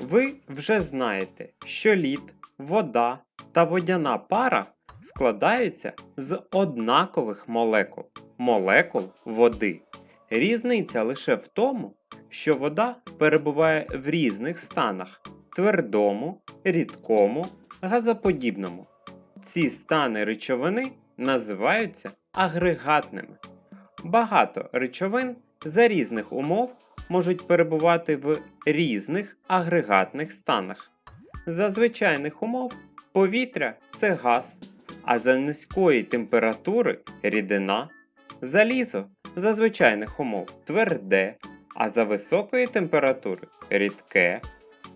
Ви вже знаєте, що лід, вода та водяна пара складаються з однакових молекул молекул води. Різниця лише в тому, що вода перебуває в різних станах твердому, рідкому, газоподібному. Ці стани речовини називаються агрегатними. Багато речовин за різних умов можуть перебувати в різних агрегатних станах. За звичайних умов повітря це газ, а за низької температури рідина, залізо за звичайних умов тверде, а за високої температури рідке.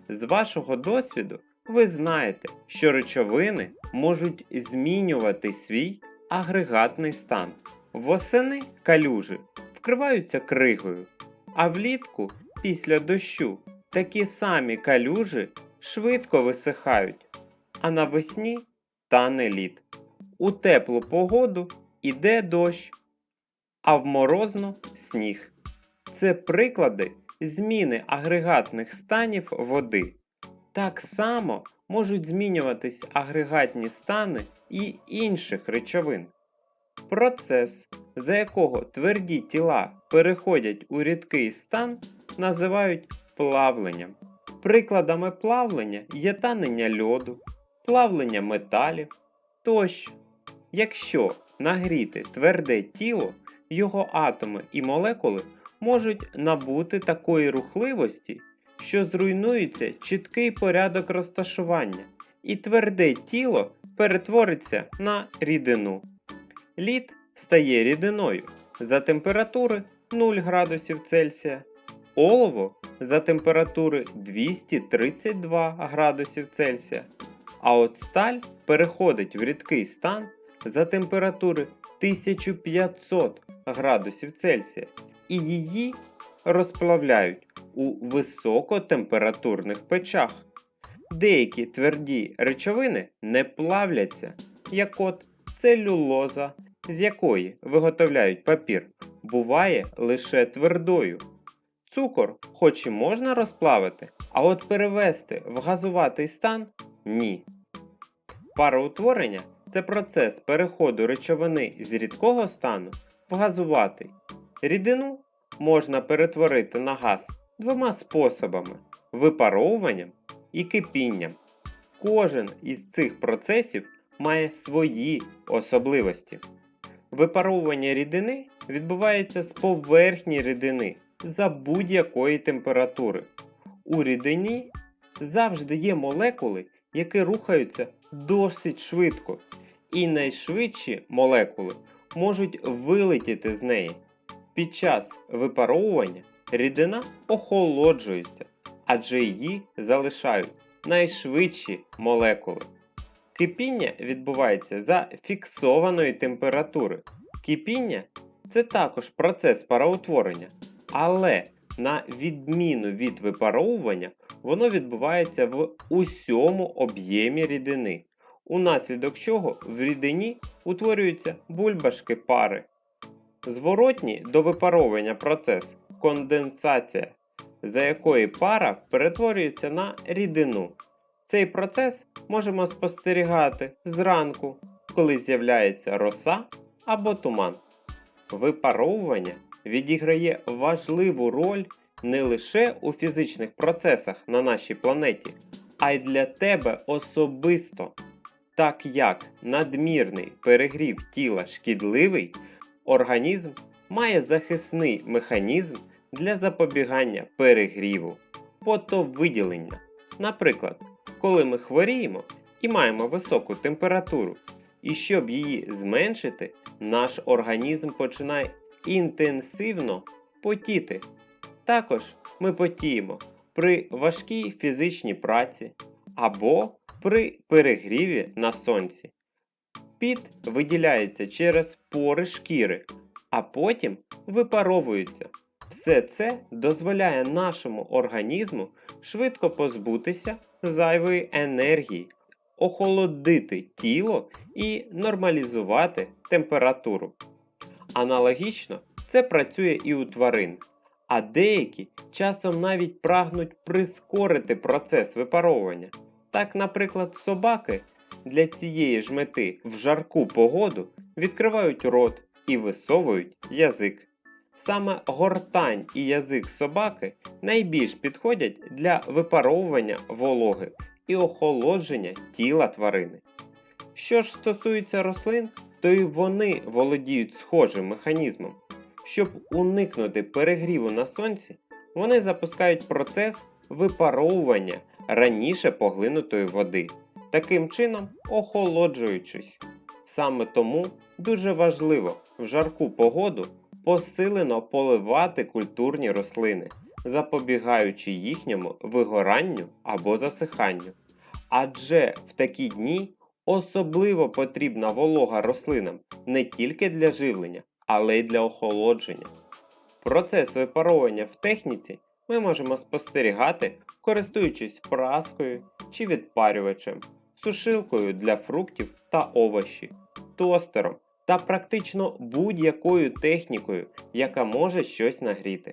З вашого досвіду ви знаєте, що речовини можуть змінювати свій агрегатний стан. Восени калюжі вкриваються кригою, а влітку після дощу такі самі калюжі швидко висихають, а навесні тане лід. У теплу погоду іде дощ, а в морозну сніг. Це приклади зміни агрегатних станів води. Так само можуть змінюватись агрегатні стани і інших речовин. Процес, за якого тверді тіла переходять у рідкий стан, називають плавленням. Прикладами плавлення є танення льоду, плавлення металів тощо. Якщо нагріти тверде тіло, його атоми і молекули можуть набути такої рухливості, що зруйнується чіткий порядок розташування, і тверде тіло перетвориться на рідину. Лід стає рідиною. За температури 0 градусів Цельсія, олово за температури 232 градусів Цельсія, а от сталь переходить в рідкий стан за температури 1500 градусів Цельсія. І її розплавляють у високотемпературних печах. Деякі тверді речовини не плавляться, як от целюлоза, з якої виготовляють папір, буває лише твердою. Цукор, хоч і можна розплавити, а от перевести в газуватий стан ні. Пароутворення це процес переходу речовини з рідкого стану в газуватий. Рідину можна перетворити на газ двома способами випаровуванням і кипінням. Кожен із цих процесів має свої особливості. Випаровування рідини відбувається з поверхні рідини за будь-якої температури. У рідині завжди є молекули, які рухаються досить швидко, і найшвидші молекули можуть вилетіти з неї. Під час випаровування рідина охолоджується, адже її залишають найшвидші молекули. Кипіння відбувається за фіксованої температури. Кипіння це також процес пароутворення, але на відміну від випаровування, воно відбувається в усьому об'ємі рідини, унаслідок чого в рідині утворюються бульбашки пари. Зворотній до випаровування процес конденсація, за якої пара перетворюється на рідину. Цей процес можемо спостерігати зранку, коли з'являється роса або туман. Випаровування відіграє важливу роль не лише у фізичних процесах на нашій планеті, а й для тебе особисто. Так як надмірний перегрів тіла шкідливий, організм має захисний механізм для запобігання перегріву, потовиділення. Наприклад, коли ми хворіємо і маємо високу температуру, і щоб її зменшити, наш організм починає інтенсивно потіти. Також ми потіємо при важкій фізичній праці або при перегріві на сонці. Піт виділяється через пори шкіри, а потім випаровується. Все це дозволяє нашому організму швидко позбутися зайвої енергії, охолодити тіло і нормалізувати температуру. Аналогічно це працює і у тварин, а деякі часом навіть прагнуть прискорити процес випаровування. Так, наприклад, собаки для цієї ж мети в жарку погоду відкривають рот і висовують язик. Саме гортань і язик собаки найбільш підходять для випаровування вологи і охолодження тіла тварини. Що ж стосується рослин, то і вони володіють схожим механізмом. Щоб уникнути перегріву на сонці, вони запускають процес випаровування раніше поглинутої води, таким чином охолоджуючись. Саме тому дуже важливо в жарку погоду посилено поливати культурні рослини, запобігаючи їхньому вигоранню або засиханню. Адже в такі дні особливо потрібна волога рослинам не тільки для живлення, але й для охолодження. Процес випаровування в техніці ми можемо спостерігати, користуючись праскою чи відпарювачем, сушилкою для фруктів та овочів, тостером та практично будь-якою технікою, яка може щось нагріти.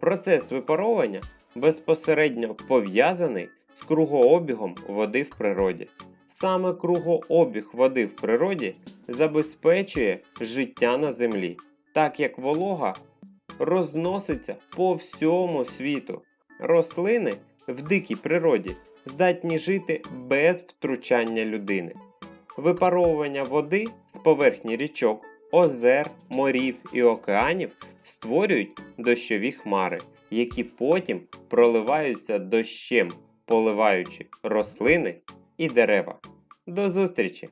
Процес випаровування безпосередньо пов'язаний з кругообігом води в природі. Саме кругообіг води в природі забезпечує життя на землі, так як волога розноситься по всьому світу. Рослини в дикій природі здатні жити без втручання людини. Випаровування води з поверхні річок, озер, морів і океанів створюють дощові хмари, які потім проливаються дощем, поливаючи рослини і дерева. До зустрічі!